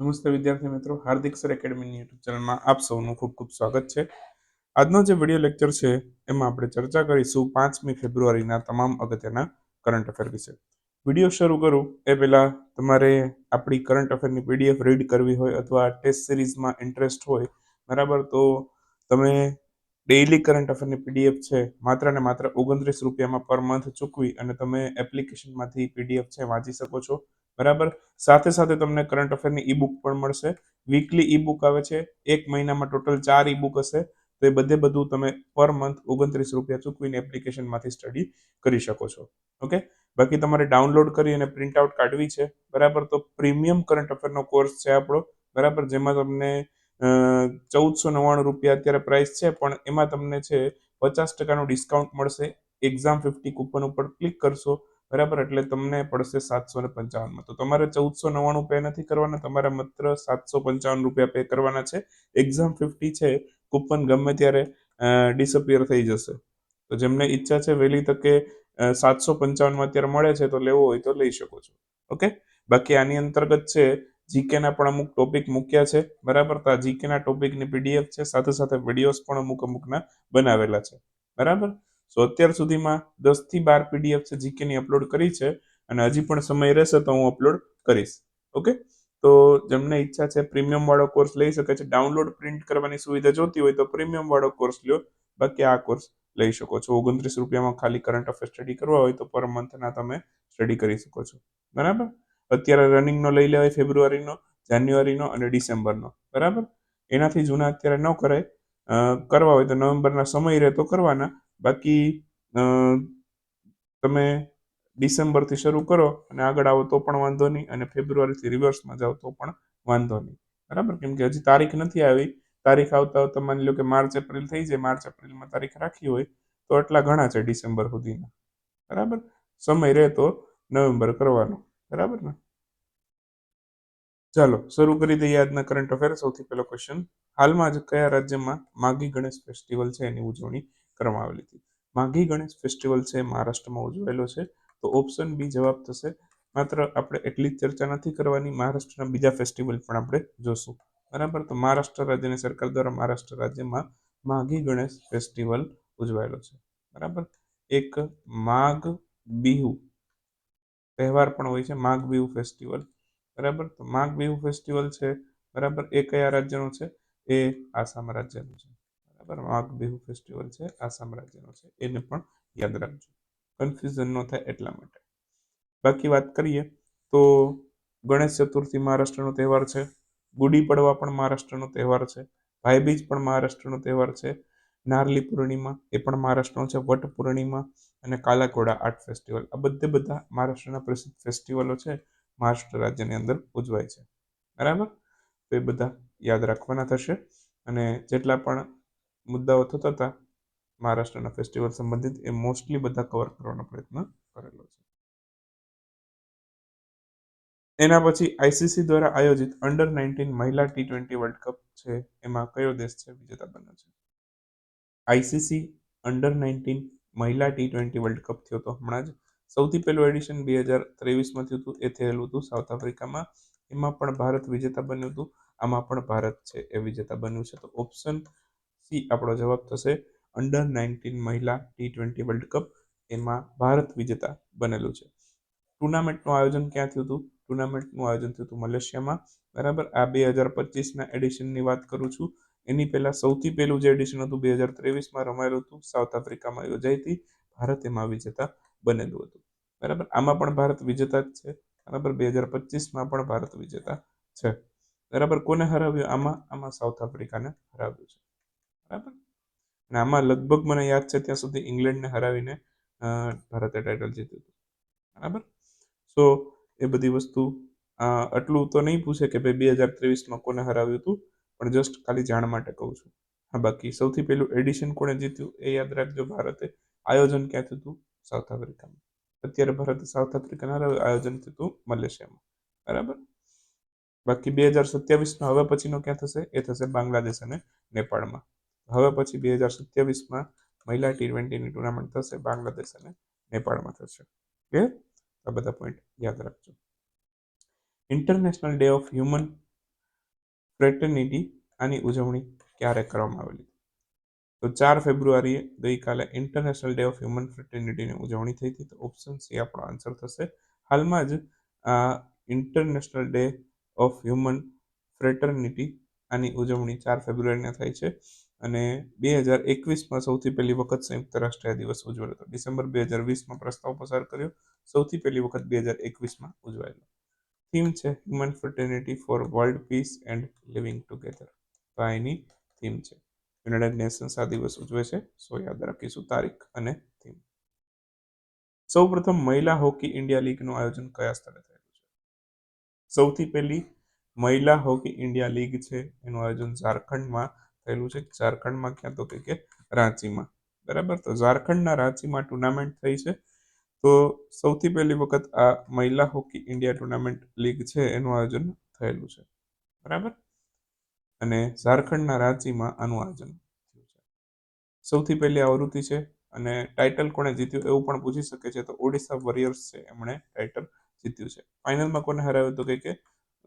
નમસ્તે વિદ્યાર્થી મિત્રો, હાર્દિક સર એકેડમીની યુટ્યુબ ચેનલમાં આપ સૌનું ખૂબ ખૂબ સ્વાગત છે. આજનો જે વીડિયો લેક્ચર છે, એમાં આપણે ચર્ચા કરીશું પાંચમી ફેબ્રુઆરીના તમામ અગત્યના કરંટ અફેર વિશે. વીડિયો શરૂ કરું, એ પહેલાં તમારે આપણી કરંટ અફેરની પીડીએફ રીડ કરવી હોય અથવા ટેસ્ટ સિરીઝમાં ઇન્ટરેસ્ટ હોય, બરાબર, તો તમે ડેઇલી કરંટ અફેરની પીડીએફ છે, માત્ર ને માત્ર ઓગણત્રીસ રૂપિયામાં પર મંથ ચૂકવી અને તમે એપ્લિકેશનમાંથી પીડીએફ છે વાંચી શકો છો. બરાબર? સાથે સાથે તમને કરંટ અફેરની ઈ બુક પણ મળશે. વીકલી ઈ બુક આવે છે. એક મહિનામાં ટોટલ ચાર ઈ બુક હશે. તો એ બધે બધું તમે પર મંથ ઓગણત્રીસ રૂપિયા ચૂકવીને એપ્લિકેશનમાંથી સ્ટડી કરી શકો છો. ઓકે બાકી તમારે ડાઉનલોડ કરી અને પ્રિન્ટ આઉટ કાઢવી છે. બરાબર? તો પ્રીમિયમ કરંટ અફેરનો કોર્સ છે આપણો. બરાબર? જેમાં તમને ચૌદસો નવ્વાણું રૂપિયા અત્યારે પ્રાઇસ છે, પણ એમાં તમને છે, પચાસ ટકાનું ડિસ્કાઉન્ટ મળશે. એક્ઝામ ફિફ્ટી કૂપન ઉપર ક્લિક કરશો બરાબર? એટલે તમને પડશે સાતસો ને પંચાવનમાં તો તમારે ચૌદસો નવ્વાણું પે નથી કરવાના, તમારે માત્ર સાતસો પંચાવન રૂપિયા પે કરવાના છે. એક્ઝામ ફિફ્ટી છે કૂપન ગમે ત્યારે ડિસઅપિયર થઈ જશે. તો જેમને ઈચ્છા છે વહેલી તકે સાતસો પંચાવનમાં અત્યારે મળે છે તો લેવો હોય તો લઈ શકો છો. ઓકે? બાકી આની અંતર્ગત છે જીકેના પણ અમુક ટોપિક મૂક્યા છે. બરાબર? તો આ જીકેના ટોપિકની પીડીએફ છે. સાથે સાથે વિડીયોઝ પણ અમુક અમુકના બનાવેલા છે. બરાબર? સો અત્યાર સુધીમાં દસથી બાર પીડીએફ છે જીકેની અપલોડ કરી છે અને હજી પણ સમય રહેશે તો હું અપલોડ કરીશ. ઓકે તો જેમને ઈચ્છા છે પ્રીમિયમ વાળો કોર્સ લઈ શકે છે ડાઉનલોડ પ્રિન્ટ કરવાની સુવિધા જોતી હોય તો પ્રીમિયમ વાળો કોર્સ લ્યો. બાકી આ કોર્સ લઈ શકો છો. ઓગણત્રીસ રૂપિયામાં ખાલી કરંટ અફેર સ્ટડી કરવા હોય તો પર મંથના તમે સ્ટડી કરી શકો છો. બરાબર? અત્યારે રનિંગનો લઈ લેવાય ફેબ્રુઆરીનો જાન્યુઆરીનો અને ડિસેમ્બરનો બરાબર? એનાથી જૂના અત્યારે ન કરાય. કરવા હોય તો નવેમ્બરના સમય રહે તો કરવાના. બાકી તમે ડિસેમ્બરથી શરૂ કરો અને આગળ આવો તો પણ વાંધો નહીં અને ફેબ્રુઆરીથી રિવર્સમાં જાઓ તો પણ વાંધો નહીં. બરાબર? કેમ કે હજી તારીખ નથી આવી. તારીખ આવતા આવતા માની લો કે માર્ચ, એપ્રિલ થઈ જાય. માર્ચ, એપ્રિલમાં તારીખ રાખી હોય તો એટલા ઘણા છે ડિસેમ્બર સુધીના. બરાબર? સમય રહે તો નવેમ્બર કરવાનો. બરાબર ને? ચાલો, શરૂ કરી દઈએ આજના કરંટ અફેર સૌથી પહેલો ક્વેશ્ચન હાલમાં જ કયા રાજ્યમાં માગી ગણેશ ફેસ્ટિવલ છે એની ઉજવણી? કરવામાં આવેલી હતી. માઘી ગણેશ ફેસ્ટિવલ છે મહારાષ્ટ્રમાં ઉજવાયેલો છે. તો ઓપ્શન બી જવાબ થશે, માત્ર આપણે એટલી જ ચર્ચા નથી કરવાની, મહારાષ્ટ્રના બીજા ફેસ્ટિવલ પણ આપણે જોશું. બરાબર? તો મહારાષ્ટ્ર રાજ્યની સરકાર દ્વારા મહારાષ્ટ્ર રાજ્યમાં માઘી ગણેશ ફેસ્ટિવલ ઉજવાયેલો છે. બરાબર? એક માઘ બિહુ તહેવાર પણ હોય છે, માઘ બિહુ ફેસ્ટિવલ બરાબર? તો માઘ બિહુ ફેસ્ટિવલ છે. બરાબર? એ કયા રાજ્યનું છે? એ આસામ રાજ્યનું છે. માઘ બિહુ ફેસ્ટિવલ છે આસામ રાજ્યનો છે, એને પણ યાદ રાખજો. કન્ફ્યુઝન ન થાય એટલા માટે. બાકી વાત કરીએ તો ગણેશ ચતુર્થી મહારાષ્ટ્રનો તહેવાર છે, ગુડી પડવા પણ મહારાષ્ટ્રનો તહેવાર છે, ભાઈબીજ પણ મહારાષ્ટ્રનો તહેવાર છે, નારલી પૂર્ણિમા એ પણ મહારાષ્ટ્રનો છે, વટ પૂર્ણિમા અને કાલાઘોડા આર્ટ ફેસ્ટિવલ. આ બધે બધા મહારાષ્ટ્રના પ્રસિદ્ધ ફેસ્ટિવલો છે, મહારાષ્ટ્ર રાજ્યની અંદર ઉજવાય છે. બરાબર? તો એ બધા યાદ રાખવાના થશે અને જેટલા પણ મુદ્દાઓ થતા હતા, મહારાષ્ટ્રના ફેસ્ટિવલ સંબંધિત એ મોસ્ટલી બધા કવર કરવાનો પ્રયત્ન કરેલો છે. એના પછી આઈસીસી દ્વારા આયોજિત અંડર નાઇન્ટીન મહિલા ટી ટ્વેન્ટી વર્લ્ડ કપ છે, એમાં કયો દેશ છે, વિજેતા બન્યો છે? આઈસીસી અંડર નાઇન્ટીન મહિલા ટી ટ્વેન્ટી વર્લ્ડ કપ થયો હતો હમણાં જ. સૌથી પહેલું એડિશન બે હજાર ત્રેવીસમાં થયું હતું, એ થયેલું હતું સાઉથ આફ્રિકામાં એમાં પણ ભારત વિજેતા બન્યું હતું, આમાં પણ ભારત છે એ વિજેતા બન્યું છે. તો ઓપ્શન સી આપણો જવાબ થશે અંડર નાઇન્ટીન મહિલા ટી ટ્વેન્ટી વર્લ્ડ કપ એમાં ભારત વિજેતા બનેલું છે. ટુર્નામેન્ટનું આયોજન ક્યાં થયું હતું? ટુર્નામેન્ટનું આયોજન થયું હતું મલેશિયામાં. બરાબર? આ બે હજાર પચીસના એડિશનની વાત કરું છું. એની પહેલાં સૌથી પહેલું જે એડિશન હતું બે હજાર ત્રેવીસમાં રમાયેલું હતું. સાઉથ આફ્રિકામાં યોજાઈ હતી. ભારત એમાં વિજેતા બનેલું હતું. બરાબર? આમાં પણ ભારત વિજેતા જ છે. બરાબર? બે હજાર પચીસમાં પણ ભારત વિજેતા છે. બરાબર? કોને હરાવ્યું? આમાં આમાં સાઉથ આફ્રિકાને હરાવ્યું છે. બરાબર? અને આમાં લગભગ મને યાદ છે ત્યાં સુધી ઇંગ્લેન્ડને હરાવીને ભારતે ટાઇટલ જીત્યું હતું. બરાબર? સો એ બધી વસ્તુ આટલું તો નહીં પૂછે કે ભાઈ બે હજાર ત્રેવીસમાં કોને હરાવ્યું હતું, પણ જસ્ટ ખાલી જાણ માટે કહું છું. હા, બાકી સૌથી પહેલું એડિશન કોણે જીત્યું એ યાદ રાખજો ભારતે. આયોજન ક્યાં થયું હતું? સાઉથ આફ્રિકામાં. અત્યારે ભારતે સાઉથ આફ્રિકાના આયોજન થયું હતું મલેશિયામાં. બરાબર? બાકી બે હજાર સત્યાવીસનો હવે પછીનો ક્યાં થશે? એ થશે બાંગ્લાદેશ અને નેપાળમાં. હવે પછી બે હજાર સત્યાવીસમાં મહિલા ટી ટ્વેન્ટીની ટુર્નામેન્ટ થશે બાંગ્લાદેશ અને નેપાળમાં થશે. ઓકે આ બધા પોઈન્ટ યાદ રાખજો. International day of human fraternity આની ઉજવણી ક્યારે કરવામાં આવેલી? તો ચાર ફેબ્રુઆરીએ ગઈકાલે ઇન્ટરનેશનલ ડે ઓફ હ્યુમન ફ્રેટર્નિટીની ઉજવણી થઈ હતી. તો ઓપ્શન સી આપણો આન્સર થશે. હાલમાં જ international day of human fraternity આની ઉજવણી ચાર ફેબ્રુઆરીના થાય છે. અને બે હજાર એકવીસમાં સૌથી પહેલી વખત સંયુક્ત રાષ્ટ્ર દિવસ ઉજવાયો હતો. ડિસેમ્બર બે હજાર વીસમાં પ્રસ્તાવ પસાર કર્યો. સૌથી પહેલી વખત બે હજાર એકવીસમાં ઉજવાયેલો. થીમ છે human fraternity for world peace and living together તો એની થીમ છે. યુનાઇટેડ નેશન્સ આ દિવસ ઉજવે છે. સો યાદ રાખીશું તારીખ અને થીમ. સૌ પ્રથમ મહિલા હોકી ઇન્ડિયા લીગનું આયોજન કયા સ્થળે થયેલું છે? સૌથી પહેલી મહિલા હોકી ઇન્ડિયા લીગ છે. એનું આયોજન ઝારખંડમાં થયેલું છે ઝારખંડમાં ક્યાં તો કે રાંચીમાં. બરાબર? તો ઝારખંડના રાંચીમાં ટુર્નામેન્ટ થઈ છે. તો સૌથી પહેલી વખત આ મહિલા હોકી ઇન્ડિયા ટુર્નામેન્ટ લીગ છે એનું આયોજન થયેલું છે. બરાબર? અને ઝારખંડના રાંચીમાં આનું આયોજન થયું છે. સૌથી પહેલી આવૃત્તિ છે અને ટાઇટલ કોણે જીત્યું એવું પણ પૂછી શકે છે. તો ઓડિશા વોરિયર્સ છે એમણે ટાઇટલ જીત્યું છે. ફાઇનલમાં કોને હરાવ્યું તો કે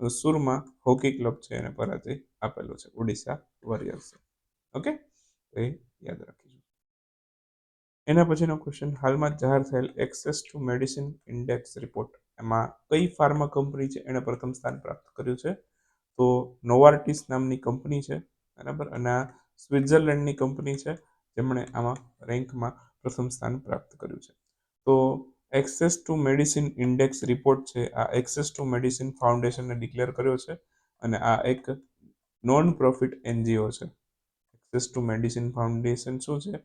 સુરમાં હોકી ક્લબ છે એને પરાજય આપેલો છે. ઓડિશા વોરિયર્સ. ઓકે? એ યાદ રાખીશું એના પછીનો ક્વેશ્ચન હાલમાં જાહેર થયેલ access to medicine index report એમાં કઈ ફાર્મા કંપની છે? એણે પ્રથમ સ્થાન પ્રાપ્ત કર્યું છે. તો નોવાર્ટિસ નામની કંપની છે, બરાબર? અને આ સ્વિટ્ઝરલેન્ડની કંપની છે, જેમણે આમાં રેન્કમાં પ્રથમ સ્થાન પ્રાપ્ત કર્યું છે. તો access to medicine index report છે. આ એક્સેસ ટુ મેડિસિન ફાઉન્ડેશને ડિક્લેર કર્યો છે અને આ એક નોન પ્રોફિટ એનજીઓ છે. એક્સેસ ટુ મેડિસિન ફાઉન્ડેશન શું છે?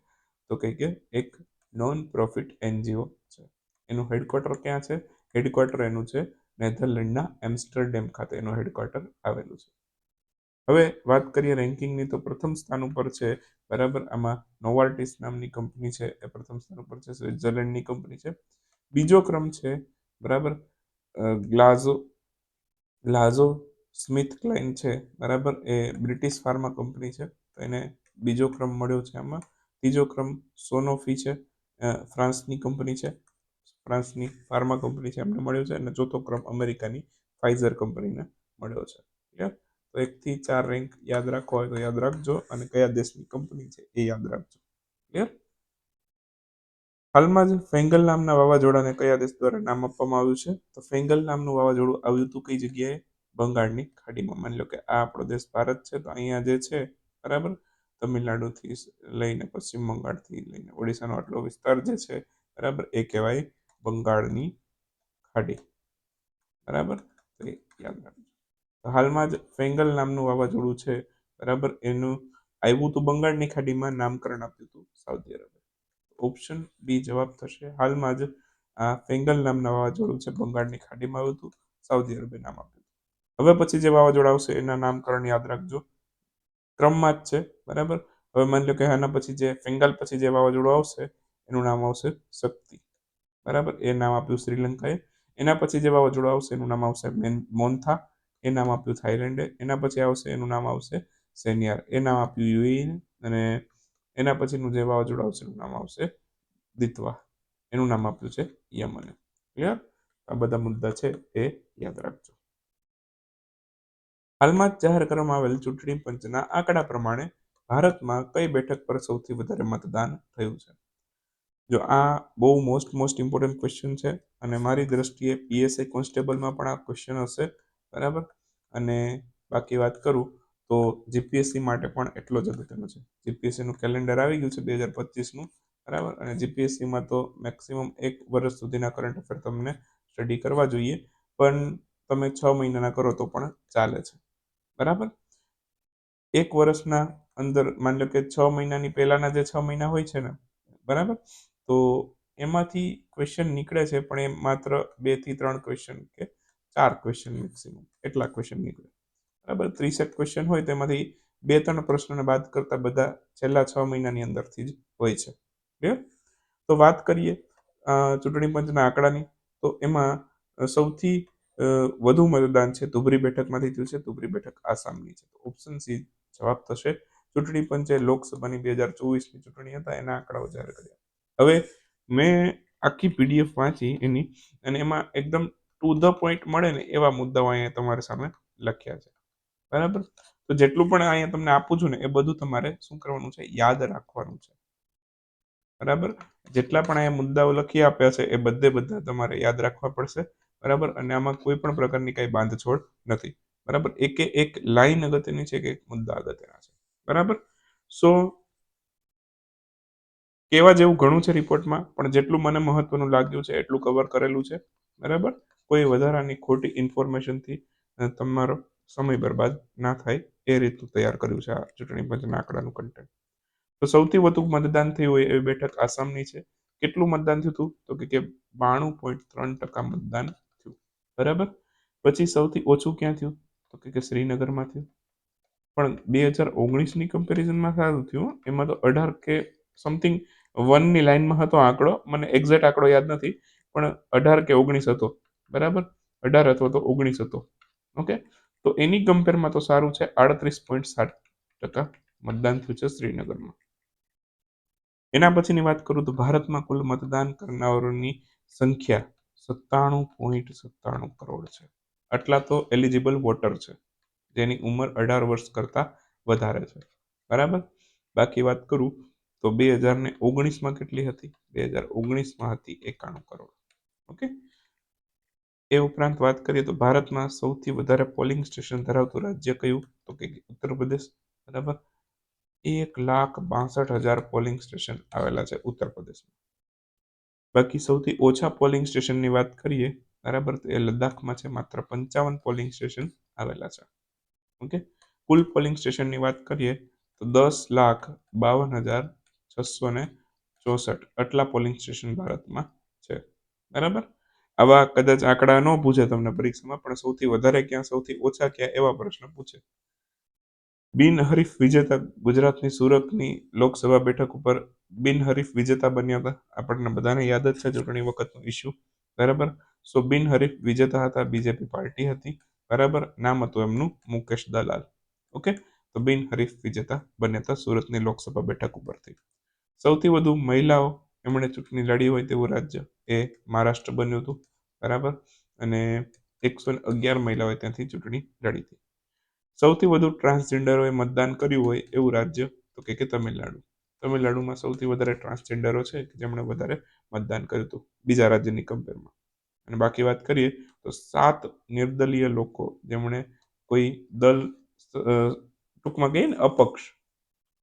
તો કંઈ કે એક નોન પ્રોફિટ એનજીઓ છે. એનું હેડક્વાર્ટર ક્યાં છે? હેડક્વાર્ટર એનું છે નેધરલેન્ડના એમ્સ્ટરડેમ ખાતે એનું હેડક્વાર્ટર આવેલું છે. હવે વાત કરીએ રેન્કિંગની તો પ્રથમ સ્થાન ઉપર છે બરાબર આમાં નોવાર્ટિસ નામની કંપની છે. એ પ્રથમ સ્થાન ઉપર છે, સ્વિટ્ઝરલેન્ડની કંપની છે. બીજો ક્રમ છે, બરાબર? ગ્લાઝો ગ્લાઝો સ્મિથ ક્લાઇન છે, બરાબર? એ બ્રિટિશ ફાર્મા કંપની છે, તો એને બીજો ક્રમ મળ્યો છે આમાં. ત્રીજો ક્રમ સોનોફી છે ફ્રાન્સની કંપની છે, ફ્રાન્સની ફાર્મા કંપની છે, એમને મળ્યો છે, અને ચોથો ક્રમ અમેરિકાની ફાઇઝર કંપનીને મળ્યો છે, ક્લિયર? તો એકથી ચાર રેન્ક યાદ રાખવો હોય તો યાદ રાખજો, અને કયા દેશની કંપની છે એ યાદ રાખજો, ક્લિયર? હાલમાં જ ફેંગલ નામના વાવાઝોડાને કયા દેશ દ્વારા નામ આપવામાં આવ્યું છે? તો ફેંગલ નામનું વાવાઝોડું આવ્યું હતું કઈ જગ્યાએ? બંગાળની ખાડીમાં. માની લો કે આ આપણો દેશ ભારત છે, તો અહીંયા જે છે, બરાબર? તમિલનાડુથી લઈને પશ્ચિમ બંગાળથી લઈને ઓડિશાનો આટલો વિસ્તાર જે છે, બરાબર? એ કહેવાય બંગાળની ખાડી. બરાબર? તો એ યાદ રાખજો. હાલમાં જ ફેંગલ નામનું વાવાઝોડું છે, બરાબર? એનું આવ્યું હતું બંગાળની ખાડીમાં નામકરણ આપ્યું હતું સાઉદી અરેબિયા ઓપ્શન બી જવાબ થશે. હાલમાં જ આ ફેંગલ નામના વાવાઝોડું છે બંગાળની ખાડીમાં આવ્યું હતું. સાઉદી અરેબિયા નામ આપ્યું હવે પછી જે વાવાઝોડા આવશે એના નામકરણ યાદ રાખજો. ક્રમમાં જ છે, બરાબર? હવે માની લો કે આના પછી જે ફેંગલ પછી જે વાવાઝોડું આવશે, એનું નામ આવશે શક્તિ. બરાબર? એ નામ આપ્યું શ્રીલંકાએ. એના પછી જે વાવાઝોડું આવશે, એનું નામ આવશે મોન્થા. એ નામ આપ્યું થાઈલેન્ડે એના પછી આવશે, એનું નામ આવશે સેનિયાર. એ નામ આપ્યું યુએઈને અને એના પછીનું જે વાવાઝોડું આવશે, એનું નામ આવશે દિત્વા. એનું નામ આપ્યું છે યમને. ક્લિયર આ બધા મુદ્દા છે એ યાદ રાખજો. હાલમાં જાહેર કરવામાં આવેલ ચૂંટણી પંચના આંકડા પ્રમાણે ભારતમાં કઈ બેઠક પર સૌથી વધારે મતદાન થયું છે? જો આ બહુ મોસ્ટ મોસ્ટ ઇમ્પોર્ટન્ટ ક્વેશ્ચન છે અને મારી દ્રષ્ટિએ પીએસઆઈ કોન્સ્ટેબલમાં પણ આ ક્વેશ્ચન હશે, બરાબર? અને બાકી વાત કરું તો જીપીએસસી માટે પણ એટલો જ અગત્યનો છે. જીપીએસસીનું કેલેન્ડર આવી ગયું છે બે હજાર પચીસનું બરાબર? અને જીપીએસસીમાં તો મેક્સિમમ એક વર્ષ સુધીના કરંટ અફેર તમને સ્ટડી કરવા જોઈએ, પણ તમે છ મહિનાના કરો તો પણ ચાલે છે. બરાબર? એક વર્ષના અંદર, માની લો કે છ મહિનાની પહેલાના જે છ મહિના હોય છે ને, બરાબર? તો એમાંથી ક્વેશ્ચન નીકળે છે, પણ એ માત્ર બેથી ત્રણ ક્વેશ્ચન કે ચાર ક્વેશ્ચન મેક્સિમમ એટલા ક્વેશ્ચન નીકળે. બરાબર ત્રીસેક ક્વેશ્ચન હોય તેમાંથી બે ત્રણ પ્રશ્નને બાદ કરતા બધા છેલ્લા છ મહિનાની અંદરથી જ હોય છે. ક્લિયર તો વાત કરીએ ચૂંટણી પંચના આંકડાની. તો એમાં સૌથી વધુ મતદાન છે ધુબરી બેઠકમાંથી થયું છે, ધુબરી બેઠક આસામની છે. તો ઓપ્શન સી જવાબ થશે. ચૂંટણી પંચે લોકસભાની બે હજાર ચોવીસની ચૂંટણી હતા, એના આંકડાઓ જાહેર કર્યા. હવે મેં આખી પીડીએફ વાંચી એની, અને એમાં એકદમ ટુ ધ પોઈન્ટ મળે ને એવા મુદ્દાઓ અહીંયા તમારી સામે લખ્યા છે. બરાબર? તો જેટલું પણ અહીંયા તમને આપું છું ને, એ બધું તમારે શું કરવાનું છે? યાદ રાખવાનું છે. બરાબર? જેટલા પણ અહીંયા મુદ્દાઓ લખી આપ્યા છે, એ બધે બધા તમારે યાદ રાખવા પડશે. બરાબર? અને આમાં કોઈ પણ પ્રકારની કાંઈ બાંધછોડ નથી. બરાબર? એકે એક લાઈન અગત્યની છે કે એક મુદ્દા અગત્યના છે. બરાબર? સો, કેવા જેવું ઘણું છે રિપોર્ટમાં, પણ જેટલું મને મહત્વનું લાગ્યું છે, એટલું કવર કરેલું છે. બરાબર? કોઈ વધારાની ખોટી ઇન્ફોર્મેશનથી તમારો સમય બરબાદ ના થાય એ રીતનું તૈયાર કર્યું છે આ ચૂંટણી પંચના આંકડાનું કન્ટેન્ટ તો સૌથી વધુ મતદાન થયું હોય એવી બેઠક આસામની છે. કેટલું મતદાન થયું હતું? તો કે બાણું પોઈન્ટ ત્રણ ટકા મતદાન થયું. બરાબર? પછી સૌથી ઓછું ક્યાં થયું? તો કે શ્રીનગરમાં થયું. પણ બે હજાર ઓગણીસની કમ્પેરિઝનમાં સારું થયું એમાં તો અઢાર કે સમથિંગ વનની લાઇનમાં હતો આંકડો. મને એક્ઝેક્ટ આંકડો યાદ નથી. પણ અઢાર કે ઓગણીસ હતો. બરાબર? અઢાર અથવા તો ઓગણીસ હતો. ઓકે તો એની કમ્પેરમાં તો સારું છે આડત્રીસ પોઈન્ટ સાત ટકા મતદાન થયું છે શ્રીનગરમાં. એના પછીની વાત કરું તો ભારતમાં કુલ મતદાન કરનારોની સંખ્યા સત્તાણું પોઈન્ટ સત્તાણું કરોડ છે. આટલા તો એલિજિબલ વોટર છે, જેની ઉંમર અઢાર વર્ષ કરતાં વધારે છે. બરાબર? બાકી વાત કરું તો બે હજાર ને ઓગણીસમાં કેટલી હતી? બે હજાર ઓગણીસમાં હતી એકાણું કરોડ. ઓકે? એ ઉપરાંત વાત કરીએ તો ભારતમાં સૌથી વધારે પોલિંગ સ્ટેશન ધરાવતું રાજ્ય કયું? તો કે ઉત્તર પ્રદેશ, બરાબર? એક લાખ બાસઠ હજાર પોલિંગ સ્ટેશન આવેલા છે ઉત્તર પ્રદેશમાં. બાકી સૌથી ઓછા પોલિંગ સ્ટેશનની વાત કરીએ, બરાબર? તો એ લદ્દાખમાં છે, માત્ર પંચાવન પોલિંગ સ્ટેશન આવેલા છે. ઓકે? કુલ પોલિંગ સ્ટેશનની વાત કરીએ, તો દસ લાખ બાવન હજાર છસો ને ચોસઠ આટલા પોલિંગ સ્ટેશન ભારતમાં છે. બરાબર? આવા કદાચ આંકડા ન પૂછે તમને પરીક્ષામાં, પણ સૌથી વધારે ક્યાં, સૌથી ઓછા ક્યાં એવા પ્રશ્ન પૂછે? બિનહરીફ વિજેતા ગુજરાતની સુરતની લોકસભા બેઠક ઉપર બિનહરીફ વિજેતા બન્યા હતા. આપણને બધાને યાદ જ છે ચૂંટણી વખતનો ઇસ્યુ બરાબર? સો બિનહરીફ વિજેતા હતા બીજેપી પાર્ટી હતી. બરાબર? નામ હતું એમનું મુકેશ દલાલ. ઓકે? તો બિનહરીફ વિજેતા બન્યા હતા સુરતની લોકસભા બેઠક ઉપરથી. સૌથી વધુ મહિલાઓ એમણે ચૂંટણી લડી હોય તેવું રાજ્ય એ મહારાષ્ટ્ર બન્યું હતું. બરાબર? અને એકસો અગિયાર મહિલાઓએ ત્યાંથી ચૂંટણી લડી હતી. સૌથી વધુ ટ્રાન્સજેન્ડરોએ મતદાન કર્યું હોય એવું રાજ્ય તો કે તમિલનાડુ. તમિલનાડુમાં સૌથી વધારે ટ્રાન્સજેન્ડરો છે કે જેમણે વધારે મતદાન કર્યું હતું બીજા રાજ્યની કમ્પેરમાં અને બાકી વાત કરીએ તો સાત નિર્દલીય લોકો જેમણે કોઈ દલ ટૂંકમાં કહીએ ને અપક્ષ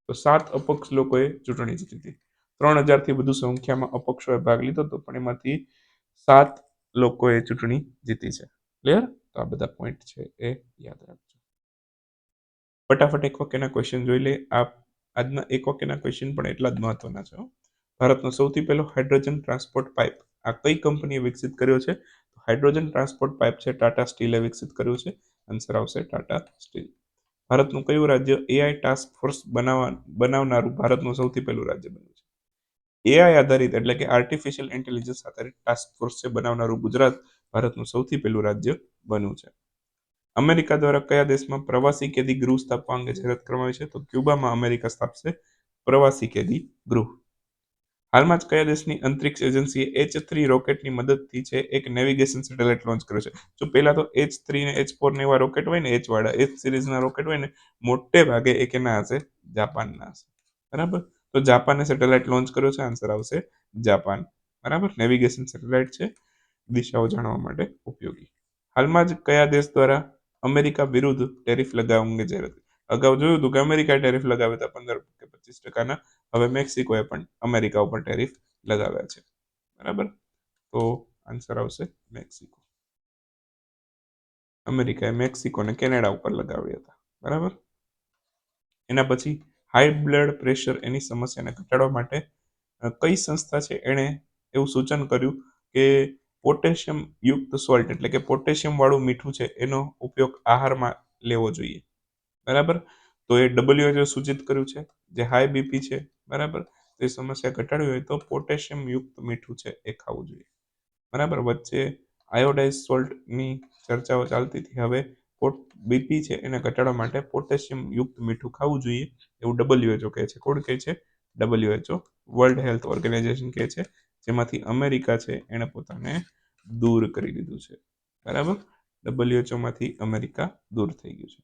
તો સાત અપક્ષ લોકોએ ચૂંટણી જીતી હતી. ત્રણ હજારથી વધુ સંખ્યામાં અપક્ષોએ ભાગ લીધો હતો, પણ એમાંથી સાત લોકોએ ચૂંટણી જીતી છે. ક્લિયર તો આ બધા પોઈન્ટ છે એ યાદ રાખજો. ફટાફટ એક વાક્યના ક્વેશ્ચન જોઈ લે આ આજના એક વાક્યના ક્વેશ્ચન પણ એટલા જ મહત્વના છે ભારતનો સૌથી પહેલો હાઇડ્રોજન ટ્રાન્સપોર્ટ પાઇપ આ કઈ કંપનીએ વિકસિત કર્યો છે? હાઇડ્રોજન ટ્રાન્સપોર્ટ પાઇપ છે, ટાટા સ્ટીલે વિકસિત કર્યું છે. આન્સર આવશે ટાટા સ્ટીલ. ભારતનું કયું રાજ્ય એઆઈ ટાસ્ક ફોર્સ બનાવવા, બનાવનારું ભારતનું સૌથી પહેલું રાજ્ય બન્યું એઆઈ આધારિત એટલે કે આર્ટિફિશિયલ ઇન્ટેલિજન્સ આધારિત ટાસ્ક ફોર્સ બનાવનારું ગુજરાત ભારતનું સૌથી પહેલું રાજ્ય બન્યું છે. અમેરિકા દ્વારા કયા દેશમાં પ્રવાસી કેદી ગૃહ સ્થાપવા અંગે જાહેરાત કરવામાં છે? તો ક્યુબામાં અમેરિકા સ્થાપશે પ્રવાસી કેદી ગૃહ. હાલમાં જ કયા દેશની અંતરિક્ષ એજન્સીએ એચ થ્રી રોકેટની મદદથી છે? એક નેવિગેશન સેટેલાઇટ લોન્ચ કર્યો છે. જો પહેલા તો એચ થ્રી ને એચ ફોર ને એવા રોકેટ હોય ને એચ વાળા એચ સિરીઝના રોકેટ હોય ને, મોટે ભાગે એ કેના હશે? જાપાનના હશે. બરાબર? તો જાપાને સેટેલાઇટ લોન્ચ કર્યો છે. આન્સર આવશે જાપાન. બરાબર? નેવિગેશન સેટેલાઇટ છે. દિશાઓ જાણવા માટે ઉપયોગી. હાલમાં જ કયા દેશ દ્વારા અમેરિકા વિરુદ્ધ ટેરિફ લગાવવા અંગે જાહેરાત અગાઉ જોયું હતું કે અમેરિકાએ ટેરિફ લગાવ્યા હતા પંદર કે પચીસ ટકાના. હવે મેક્સિકોએ પણ અમેરિકા ઉપર ટેરિફ લગાવ્યા છે. બરાબર? તો આન્સર આવશે મેક્સિકો. અમેરિકાએ મેક્સિકો અને કેનેડા ઉપર લગાવ્યા હતા. બરાબર? એના પછી હાઈ બ્લડ પ્રેશર એની સમસ્યાને ઘટાડવા માટે કઈ સંસ્થા છે એણે એવું સૂચન કર્યું કે પોટેશિયમ યુક્ત સોલ્ટ એટલે કે પોટેશિયમ વાળું મીઠું છે એનો ઉપયોગ આહારમાં લેવો જોઈએ. બરાબર? તો એ ડબલ્યુએચઓ સૂચિત કર્યું છે જે હાઈ બીપી છે, બરાબર? તે સમસ્યા ઘટાડવી હોય તો પોટેશિયમ યુક્ત મીઠું છે એ ખાવું જોઈએ. બરાબર? વચ્ચે આયોડાઇઝ સોલ્ટની ચર્ચાઓ ચાલતી હતી. હવે બીપી છે, એને ઘટાડવા માટે પોટેશિયમ યુક્ત મીઠું ખાવું જોઈએ. એવું ડબલ્યુએચઓ કહે છે, કોણ કહે છે? ડબલ્યુએચઓ વર્લ્ડ હેલ્થ ઓર્ગેનાઇઝેશન કહે છે, જેમાંથી અમેરિકા છે, એણે પોતાને દૂર કરી દીધું છે. બરાબર? ડબલ્યુએચઓમાંથી અમેરિકા દૂર થઈ ગયું છે.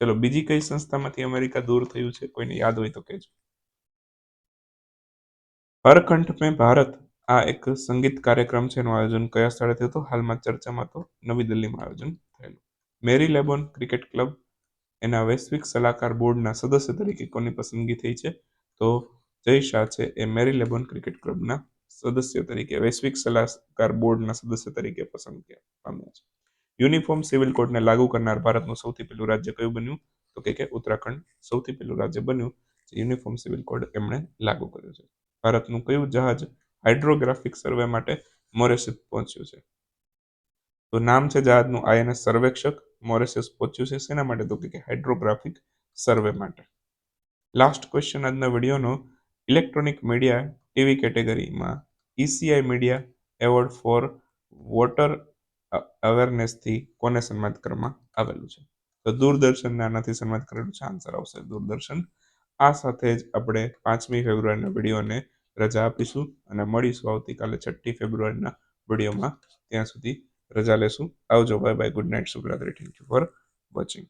ચલો, બીજી કઈ સંસ્થામાંથી અમેરિકા દૂર થયું છે, કોઈને યાદ હોય તો કહેજો. હરકંઠ મેં ભારત, આ એક સંગીત કાર્યક્રમ છે, એનું આયોજન કયા સ્થળે થયું હતું? હાલમાં ચર્ચામાં તો નવી દિલ્હીમાં આયોજન મેરી લેબોન ક્રિકેટ ક્લબ એના વૈશ્વિક સલાહકાર બોર્ડના સદસ્ય તરીકે કોની પસંદગી થઈ છે? તો જય શાહ છે એ મેરી લેબોન ક્રિકેટ ક્લબના સદસ્ય તરીકે, વૈશ્વિક સલાહકાર બોર્ડના સદસ્ય તરીકે પસંદ પામ્યા છે. યુનિફોર્મ સિવિલ કોડને લાગુ કરનાર ભારતનું સૌથી પહેલું રાજ્ય કયું બન્યું? તો કે ઉત્તરાખંડ સૌથી પહેલું રાજ્ય બન્યું જે યુનિફોર્મ સિવિલ કોડ એમણે લાગુ કર્યો છે. ભારતનું કયું જહાજ હાઇડ્રોગ્રાફિક સર્વે માટે મોરેશિપ પહોંચ્યું છે? તો નામ છે જહાજનું આઈએનએસ સર્વેક્ષક મોરેશિયસ પહોંચ્યું છે શેના માટે તો કે હાઇડ્રોગ્રાફિક સર્વે માટે. લાસ્ટ ક્વેશ્ચન આજના વિડીયોનો ઇલેક્ટ્રોનિક મીડિયા ટીવી કેટેગરીમાં ECI media award for voter અવેરનેસથી કોને સન્માનિત કરવામાં આવેલું છે? તો દૂરદર્શનને આનાથી સન્માનિત કરેલું છે આન્સર આવશે દૂરદર્શન. આ સાથે જ આપણે પાંચમી ફેબ્રુઆરીના વિડીયોને રજા આપીશું અને મળીશું આવતીકાલે છઠ્ઠી ફેબ્રુઆરીના વિડીયોમાં. ત્યાં સુધી રજા લેશું. આવજો. Bye bye good night શુભરાત્રી. Thank you for watching